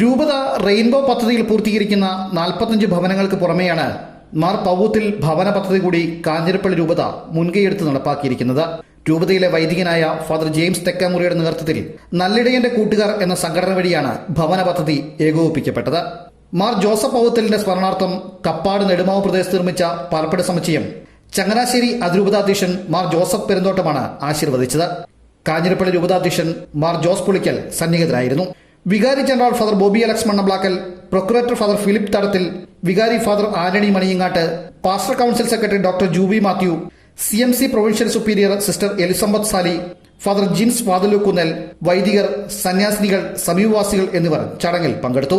രൂപത റെയിൻബോ പദ്ധതിയിൽ പൂർത്തീകരിക്കുന്ന നാൽപ്പത്തഞ്ച് ഭവനങ്ങൾക്ക് പുറമെയാണ് മാർ പവൂത്തിൽ ഭവന പദ്ധതി കൂടി കാഞ്ഞിരപ്പള്ളി രൂപത മുൻകൈയെടുത്ത് നടപ്പാക്കിയിരിക്കുന്നത്. രൂപതയിലെ വൈദികനായ ഫാദർ ജെയിംസ് തെക്കാമുറിയുടെ നേതൃത്വത്തിൽ നല്ലിടയന്റെ കൂട്ടുകാർ എന്ന സംഘടന വഴിയാണ് ഭവന പദ്ധതി ഏകോപിപ്പിക്കപ്പെട്ടത്. മാർ ജോസഫ് പവൂത്തലിന്റെ സ്മരണാർത്ഥം കപ്പാട് നെടുമാവ് പ്രദേശത്ത് നിർമ്മിച്ച പാർപ്പിട സമുച്ചയം ചങ്ങനാശ്ശേരി അതിരൂപതാധ്യക്ഷൻ മാർ ജോസഫ് പെരുന്തോട്ടമാണ് ആശീർവദിച്ചത്. കാഞ്ഞിരപ്പള്ളി രൂപതാധ്യക്ഷൻ മാർ ജോസ് പുളിക്കൽ സന്നിഹിതരായിരുന്നു. വികാരി general father Bobby Alex Mannaplackal procurator father Philip Thadathil വികാരി father Antony Maniyangattu pastoral council secretary doctor Jubi Mathew C M C provincial superior sister Elizabeth Sally father Jins Vathilukunnel വൈദികർ സന്യാസിനികൾ സമീപവാസികൾ എന്നിവർ ചടങ്ങിൽ പങ്കെടുത്തു.